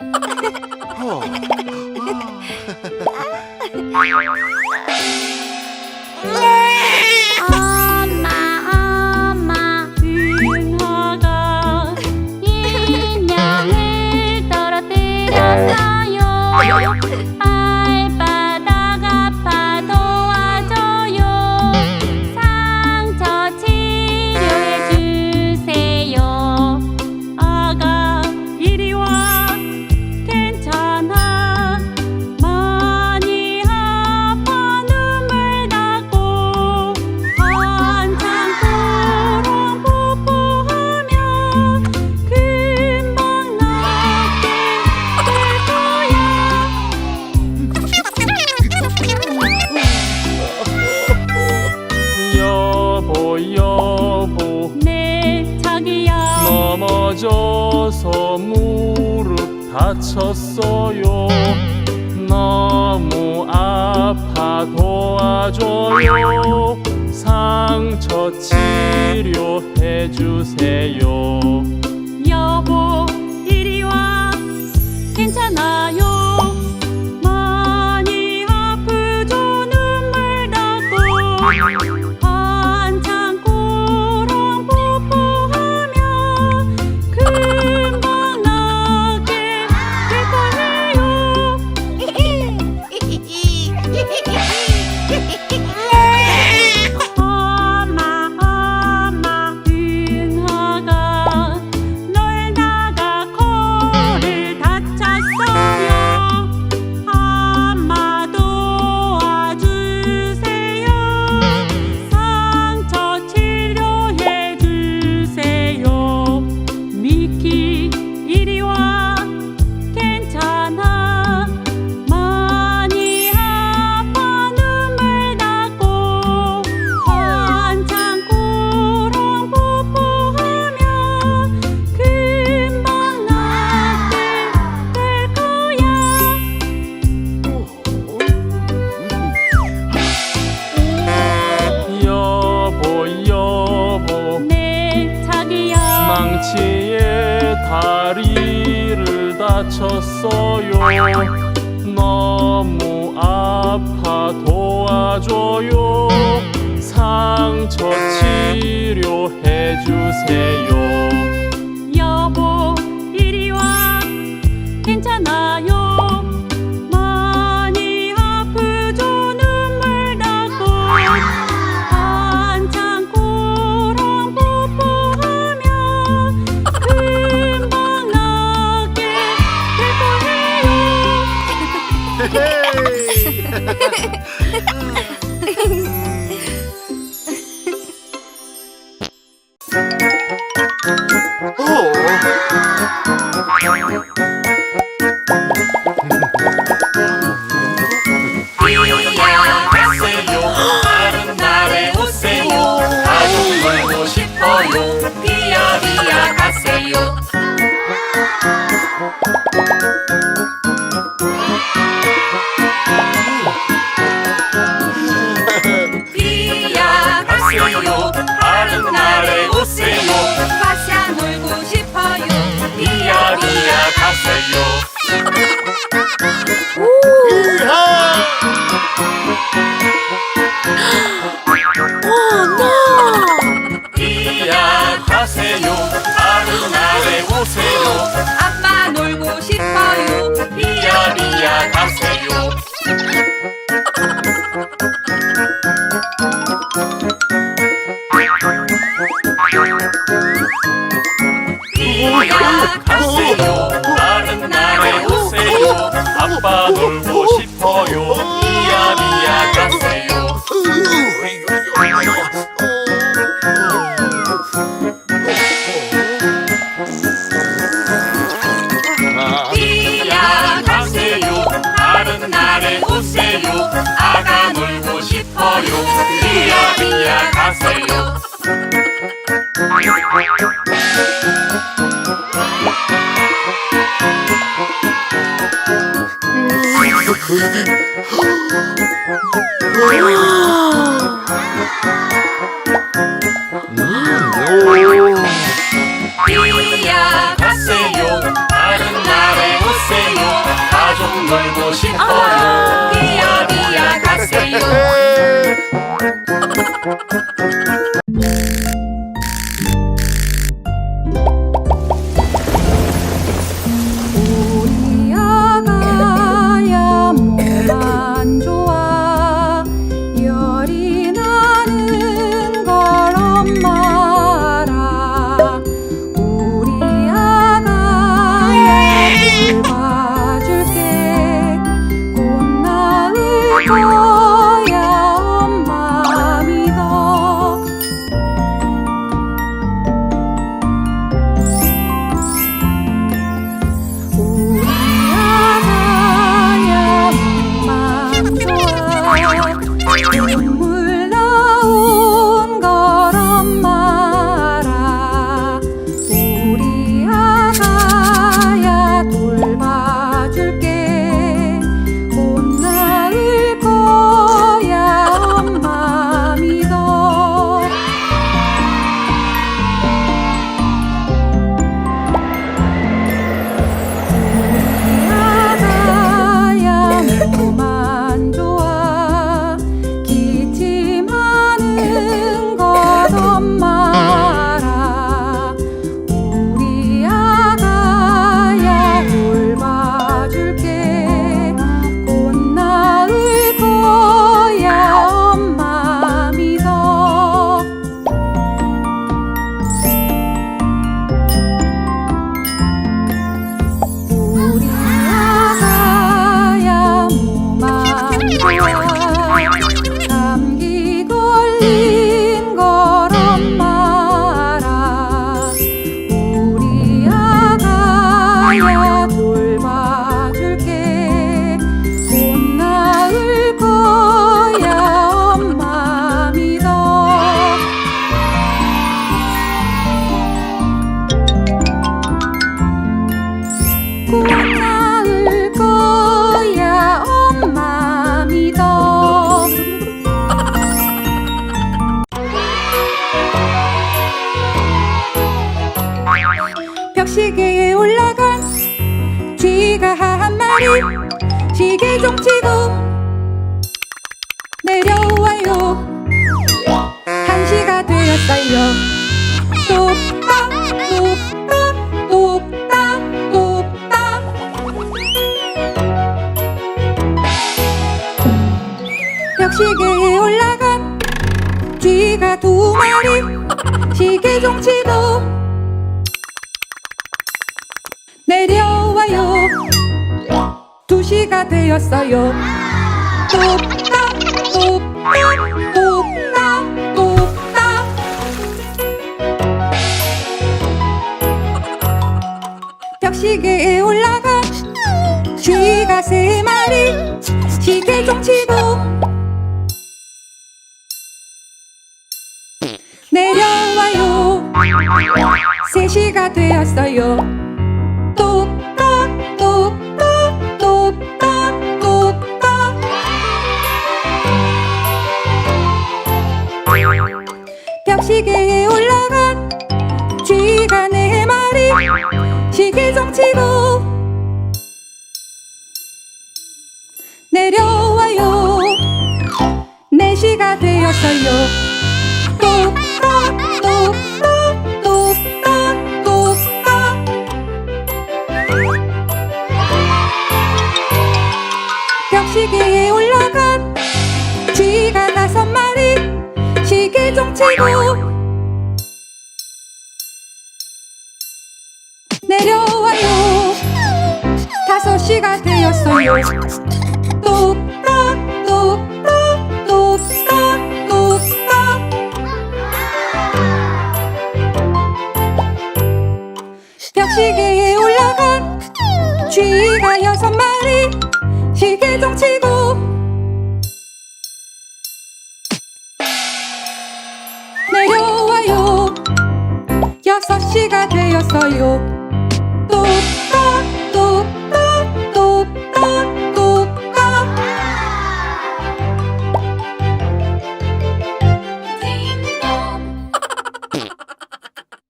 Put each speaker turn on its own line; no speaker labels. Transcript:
어. 엄마 엄마 윤화가 인형을 떨어뜨렸어요.
넘어져서 무릎 다쳤어요. 너무 아파 도와줘요. 상처 치료해 주세요.
여보 이리 와. 괜찮아요? 다쳤어요.
너무 아파 도와줘요. 상처 치료해주세요.
뛰어가세요.
다른 나라에 오세요. 다
싶어요.
아. 있나요?
벽시계에 올라간 쥐가 한 마리. 시계 좀 치고 내려와요. 한 시가 되었어요. 뚝딱 뚝딱 뚝딱 뚝딱. 벽시계에 올라간 쥐가 두 마리. 시계 좀 치고 두 시가 되었어요. 뚝딱 뚝딱 뚝딱 뚝딱 벽시계에 올라간 쥐가 세 마리 시계 좀 치고 내려와요. 세 시가 되었어요 시계에 올라간 쥐가 네 마리 시계 좀 치고 내려와요. 네 시가 되었어요. 벽시계에 치고 내려와요. 다섯 시가 되었어요 시가 되었어요